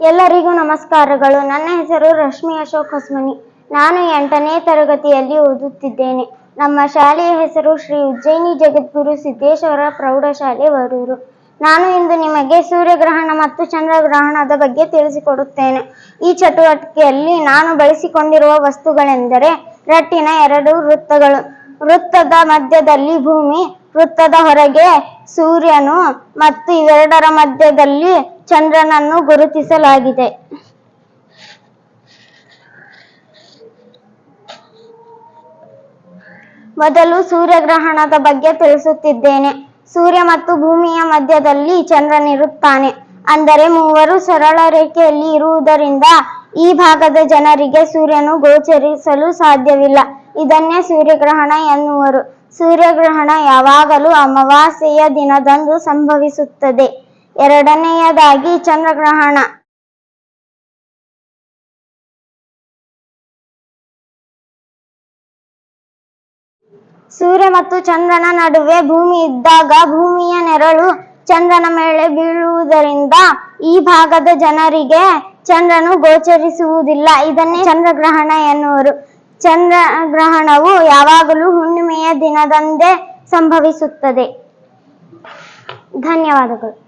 ಎಲ್ಲರಿಗೂ ನಮಸ್ಕಾರಗಳು. ನನ್ನ ಹೆಸರು ರಶ್ಮಿ ಅಶೋಕ್ ಹೊಸ್ಮನಿ. ನಾನು ಎಂಟನೇ ತರಗತಿಯಲ್ಲಿ ಓದುತ್ತಿದ್ದೇನೆ. ನಮ್ಮ ಶಾಲೆಯ ಹೆಸರು ಶ್ರೀ ಉಜ್ಜಯಿನಿ ಜಗದ್ಗುರು ಸಿದ್ದೇಶ್ವರ ಪ್ರೌಢಶಾಲೆ ವರೂರು. ನಾನು ಇಂದು ನಿಮಗೆ ಸೂರ್ಯಗ್ರಹಣ ಮತ್ತು ಚಂದ್ರಗ್ರಹಣದ ಬಗ್ಗೆ ತಿಳಿಸಿಕೊಡುತ್ತೇನೆ. ಈ ಚಟುವಟಿಕೆಯಲ್ಲಿ ನಾನು ಬಳಸಿಕೊಂಡಿರುವ ವಸ್ತುಗಳೆಂದರೆ ರಟ್ಟಿನ ಎರಡು ವೃತ್ತಗಳು. ವೃತ್ತದ ಮಧ್ಯದಲ್ಲಿ ಭೂಮಿ, ವೃತ್ತದ ಹೊರಗೆ ಸೂರ್ಯನು ಮತ್ತು ಇವೆರಡರ ಮಧ್ಯದಲ್ಲಿ ಚಂದ್ರನನ್ನು ಗುರುತಿಸಲಾಗಿದೆ. ಮೊದಲು ಸೂರ್ಯಗ್ರಹಣದ ಬಗ್ಗೆ ತಿಳಿಸುತ್ತಿದ್ದೇನೆ. ಸೂರ್ಯ ಮತ್ತು ಭೂಮಿಯ ಮಧ್ಯದಲ್ಲಿ ಚಂದ್ರನಿರುತ್ತಾನೆ ಅಂದರೆ ಮೂವರು ಸರಳ ರೇಖೆಯಲ್ಲಿ ಇರುವುದರಿಂದ ಈ ಭಾಗದ ಜನರಿಗೆ ಸೂರ್ಯನು ಗೋಚರಿಸಲು ಸಾಧ್ಯವಿಲ್ಲ. ಇದನ್ನೇ ಸೂರ್ಯಗ್ರಹಣ ಎನ್ನುವರು. ಸೂರ್ಯಗ್ರಹಣ ಯಾವಾಗಲೂ ಅಮಾವಾಸ್ಯೆಯ ದಿನದಂದು ಸಂಭವಿಸುತ್ತದೆ. ಎರಡನೆಯದಾಗಿ ಚಂದ್ರಗ್ರಹಣ. ಸೂರ್ಯ ಮತ್ತು ಚಂದ್ರನ ನಡುವೆ ಭೂಮಿ ಇದ್ದಾಗ ಭೂಮಿಯ ನೆರಳು ಚಂದ್ರನ ಮೇಲೆ ಬೀಳುವುದರಿಂದ ಈ ಭಾಗದ ಜನರಿಗೆ ಚಂದ್ರನು ಗೋಚರಿಸುವುದಿಲ್ಲ. ಇದನ್ನೇ ಚಂದ್ರಗ್ರಹಣ ಎನ್ನುವರು. ಚಂದ್ರಗ್ರಹಣವು ಯಾವಾಗಲೂ ಹುಣ್ಣಿಮೆಯ ದಿನದಂದೇ ಸಂಭವಿಸುತ್ತದೆ. ಧನ್ಯವಾದಗಳು.